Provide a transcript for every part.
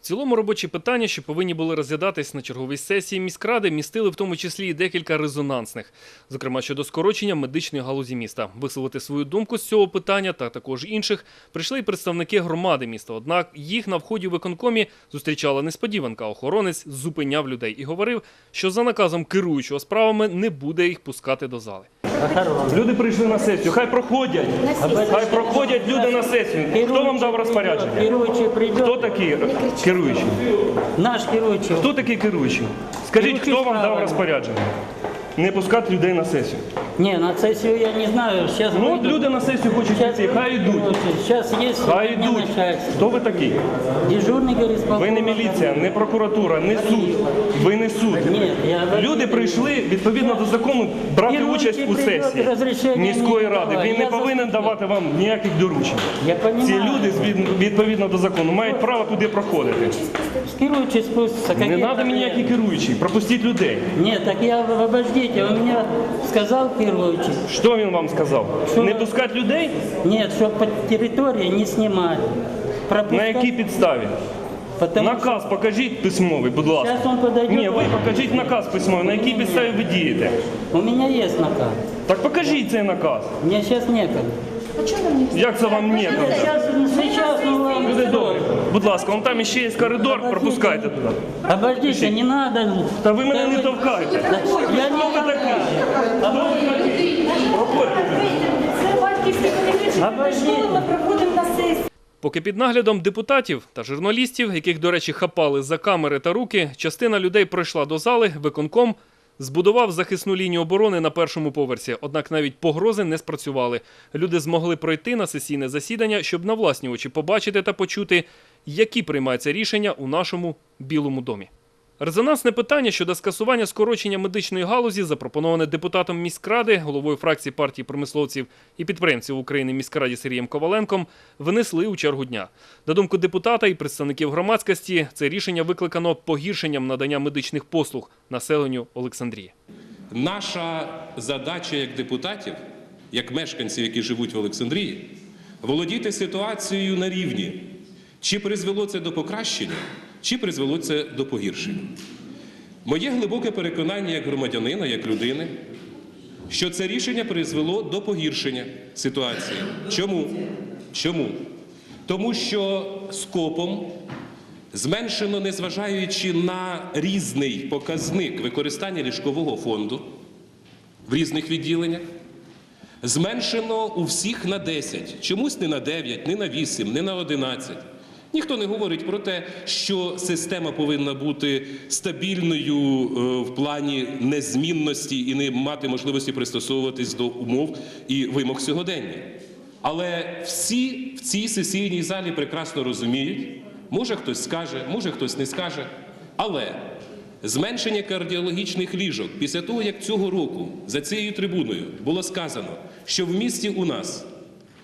В цілому робочі питання, що повинні були розглядатись на черговій сесії міськради, містили в тому числі і декілька резонансних, зокрема щодо скорочення медичної галузі міста. Висловити свою думку з цього питання та також інших прийшли й представники громади міста. Однак їх на вході в виконкомі зустрічала несподіванка. Охоронець зупиняв людей і говорив, що за наказом керуючого справами не буде їх пускати до зали. Люди прийшли на сесію, хай проходять. Хай проходять люди на сесію. Хто вам дав розпорядження? Хто такий керуючий? Наш керуючий. Хто такий керуючий? Скажіть, Керуючий хто вам дав розпорядження? Не пускати людей на сесію. Не, на сессию я не знаю. Сейчас Ну от люди на сесію хочуть йти, хай йдуть. Сейчас есть Хай у меня йдуть. начальство. Хто ви такий? Дежурный говорит, Ви не міліція, не прокуратура, не суд. Ви не суд. Ні, я- Люди прийшли відповідно до закону брати Керуючий участь у прийде, сесії розрішення міської не ради. давай. Він не Я повинен заступник. давати вам ніяких доручень. Я понимаю. Ці люди звід- відповідно до закону мають право туди проходити. Керуючий спустится. Не треба мені ніякі керуючі, пропустіть людей. Нет, так я, обождите, он меня сказал керуючий. Що він вам сказав? Що? Не пускати людей? Нет, что по территории не снимать. Пропускать, На якій підставі? потому Наказ покажіть письмовий, будь ласка. Сейчас он подойдет. Ні, ви покажіть наказ письмовий, на якій підставі ви дієте. У меня есть наказ. Так покажіть цей наказ. Мне сейчас некогда. Як це вам некогда? Сейчас, сейчас, ну ладно. Люди добрі. Будь ласка, вон там ще є коридор, пропускайте туди. Обождите, не надо. Та ви мене не Да вы- товкайте. Я не Хто ви такий? Хто ви такий? Поки під наглядом депутатів та журналістів, яких, до речі, хапали за камери та руки, частина людей пройшла до зали, виконком збудував захисну лінію оборони на першому поверсі. Однак навіть погрози не спрацювали. Люди змогли пройти на сесійне засідання, щоб на власні очі побачити та почути, які приймаються рішення у нашому білому домі. Резонансне питання щодо скасування скорочення медичної галузі, запропоноване депутатом міськради, головою фракції партії промисловців і підприємців України міськраді Сергієм Коваленком, внесли у чергу дня. На думку депутата і представників громадськості, це рішення викликано погіршенням надання медичних послуг населенню Олександрії. Наша задача як депутатів, як мешканців, які живуть в Олександрії, володіти ситуацією на рівні, чи призвело це до покращення, чи призвело це до погіршення. Моє глибоке переконання як громадянина, як людини, що це рішення призвело до погіршення ситуації. Чому? Чому? Тому що скопом зменшено, незважаючи на різний показник використання ліжкового фонду в різних відділеннях, зменшено у всіх на 10, чомусь не на 9, не на 8, не на 11. Ніхто не говорить про те, що система повинна бути стабільною е, в плані незмінності і не мати можливості пристосовуватись до умов і вимог сьогодення. Але всі в цій сесійній залі прекрасно розуміють, може хтось скаже, може хтось не скаже, але зменшення кардіологічних ліжок після того, як цього року за цією трибуною було сказано, що в місті у нас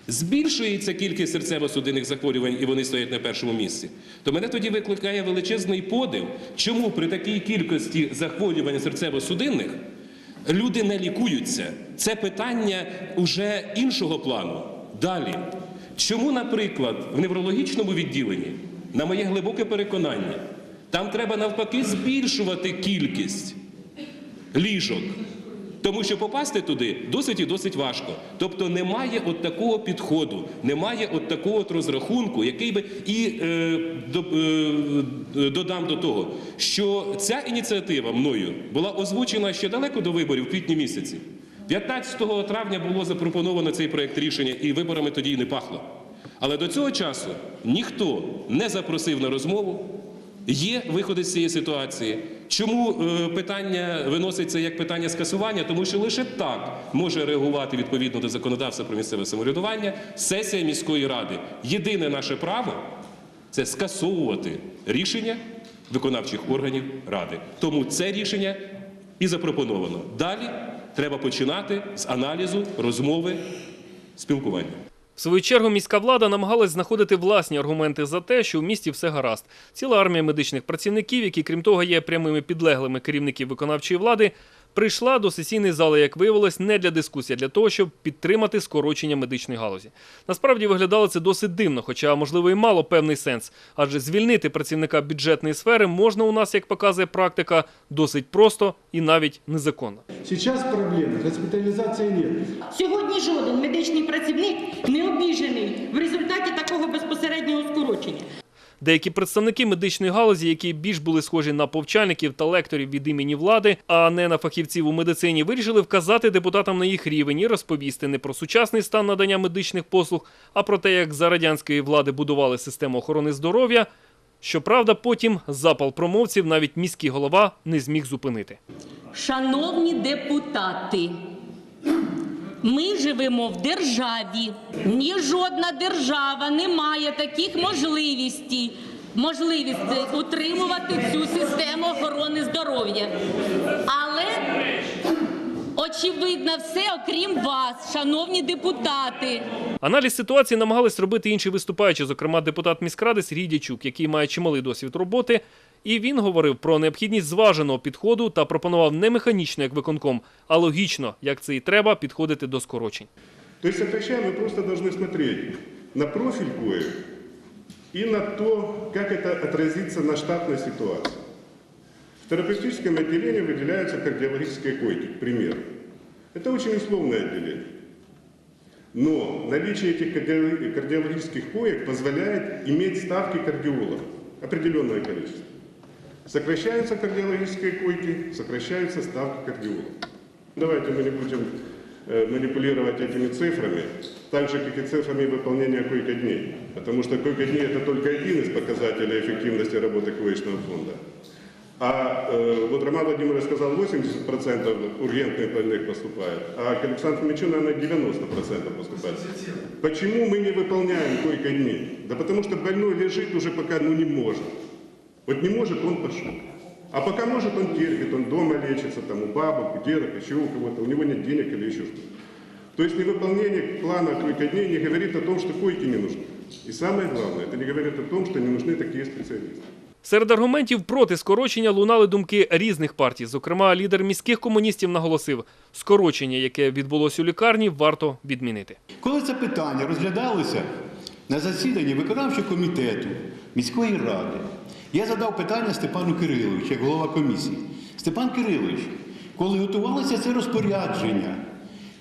збільшується кількість серцево-судинних захворювань і вони стоять на першому місці, то мене тоді викликає величезний подив, чому при такій кількості захворювань серцево-судинних люди не лікуються. Це питання уже іншого плану. Далі. Чому, наприклад, в неврологічному відділенні, на моє глибоке переконання, там треба навпаки збільшувати кількість ліжок. Тому що попасти туди досить і досить важко. Тобто немає от такого підходу, немає от такого от розрахунку, який би і е, до, е, додам до того, що ця ініціатива мною була озвучена ще далеко до виборів в квітні місяці. 15 травня було запропоновано цей проект рішення, і виборами тоді не пахло. Але до цього часу ніхто не запросив на розмову. Є виходи з цієї ситуації. Чому е, питання виноситься як питання скасування? Тому що лише так може реагувати відповідно до законодавства про місцеве самоврядування сесія міської ради. Єдине наше право це скасовувати рішення виконавчих органів ради. Тому це рішення і запропоновано. Далі треба починати з аналізу, розмови, спілкування. В свою чергу міська влада намагалась знаходити власні аргументи за те, що в місті все гаразд. Ціла армія медичних працівників, які, крім того, є прямими підлеглими керівників виконавчої влади, прийшла до сесійної зали, як виявилось, не для дискусії, а для того, щоб підтримати скорочення медичної галузі. Насправді виглядало це досить дивно, хоча, можливо, і мало певний сенс. Адже звільнити працівника бюджетної сфери можна у нас, як показує практика, досить просто і навіть незаконно. Сейчас проблемы, госпитализации нет. Сьогодні жоден медичний працівник не обіжений в результаті такого безпосереднього скорочення. Деякі представники медичної галузі, які більш були схожі на повчальників та лекторів від імені влади, а не на фахівців у медицині, вирішили вказати депутатам на їх рівень і розповісти не про сучасний стан надання медичних послуг, а про те, як за радянської влади будували систему охорони здоров'я. Щоправда, потім запал промовців навіть міський голова не зміг зупинити. Шановні депутати, ми живемо в державі. Ні жодна держава не має таких можливостей, можливостей утримувати цю систему охорони здоров'я. Але очевидно все, окрім вас, шановні депутати. Аналіз ситуації намагались робити інші виступаючі, зокрема депутат міськради Сергій Дячук, який має чималий досвід роботи. І він говорив про необхідність зваженого підходу та пропонував не механічно, як виконком, а логічно, як це і треба, підходити до скорочень. То есть сокращая, мы просто должны смотреть на профиль коек и на то, как это отразится на штатной ситуации. В терапевтическом отделении выделяются кардиологические койки, к примеру. Это очень условное отделение. Но наличие этих кардио- кардиологических коек позволяет иметь ставки кардиологов, определенное количество. Сокращаются кардиологические койки, сокращаются ставки кардиологов. Давайте мы не будем э, манипулировать этими цифрами, так же, как и цифрами выполнения койко-дней. Потому что койко-дни – это только один из показателей эффективности работы коечного фонда. А э, вот Роман Владимирович сказал, 80% ургентных больных поступает, а к Александру Фомичу, наверное, 90% поступает. Почему мы не выполняем койко-дни? Да потому что больной лежит уже пока ну, не может. Вот не может, он пошел. А пока может, он терпит, он дома лечится, там у бабок, у дедок, еще у кого-то, у него нет денег или еще что-то. То есть невыполнение плана койко-дней не говорит о том, что койки не нужны. И самое главное, это не говорит о том, что не нужны такие специалисты. Серед аргументів проти скорочення лунали думки різних партій. Зокрема, лідер міських комуністів наголосив, скорочення, яке відбулося у лікарні, варто відмінити. Коли це питання розглядалося на засіданні виконавчого комітету міської ради, я задав питання Степану Кириловичу, як голова комісії. Степан Кирилович, коли готувалося це розпорядження,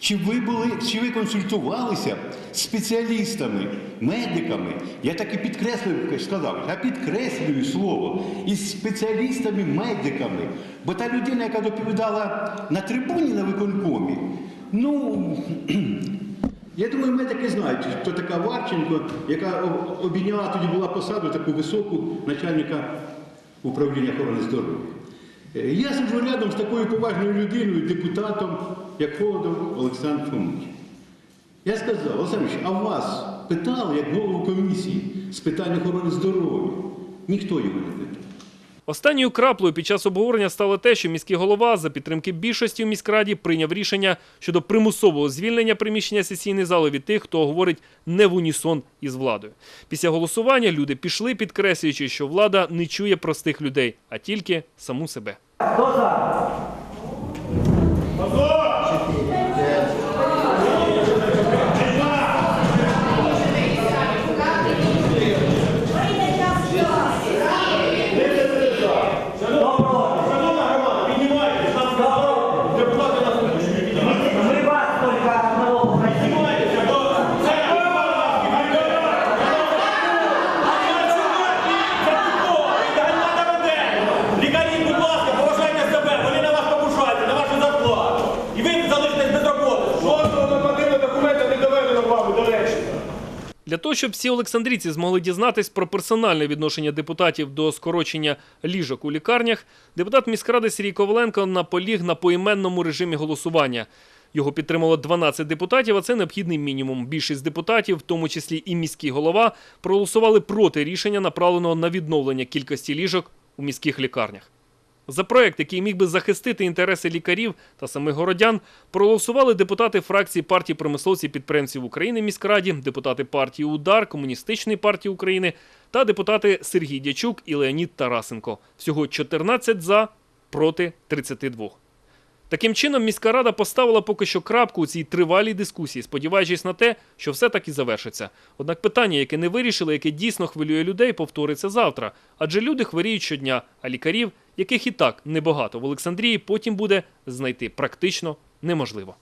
чи ви були, чи ви консультувалися з спеціалістами, медиками? Я так і підкреслив, сказав, я підкреслюю слово, із спеціалістами, медиками. Бо та людина, яка доповідала на трибуні на виконкомі, ну я думаю, медики знають, хто така Варченко, яка обійняла тоді була посаду таку високу начальника управління охорони здоров'я. Е, Я сиджу рядом з такою поважною людиною, депутатом, як Холодов Олександр Фомич. Я сказав, Олександр, а вас питали як голову комісії з питань охорони здоров'я? Ніхто його не питав. Останньою краплею під час обговорення стало те, що міський голова за підтримки більшості в міськраді прийняв рішення щодо примусового звільнення приміщення сесійної зали від тих, хто говорить не в унісон із владою. Після голосування люди пішли, підкреслюючи, що влада не чує простих людей, а тільки саму себе. どうぞ。Для того, щоб всі олександрійці змогли дізнатись про персональне відношення депутатів до скорочення ліжок у лікарнях, депутат міськради Сергій Коваленко наполіг на поіменному режимі голосування. Його підтримало 12 депутатів, а це необхідний мінімум. Більшість депутатів, в тому числі і міський голова, проголосували проти рішення, направленого на відновлення кількості ліжок у міських лікарнях. За проект, який міг би захистити інтереси лікарів та самих городян, проголосували депутати фракції партії промисловців підприємців України міськраді, депутати партії Удар, Комуністичної партії України та депутати Сергій Дячук і Леонід Тарасенко. Всього 14 за проти 32. Таким чином, міська рада поставила поки що крапку у цій тривалій дискусії, сподіваючись на те, що все таки завершиться. Однак питання, яке не вирішили, яке дійсно хвилює людей, повториться завтра. Адже люди хворіють щодня, а лікарів, яких і так небагато в Олександрії, потім буде знайти практично неможливо.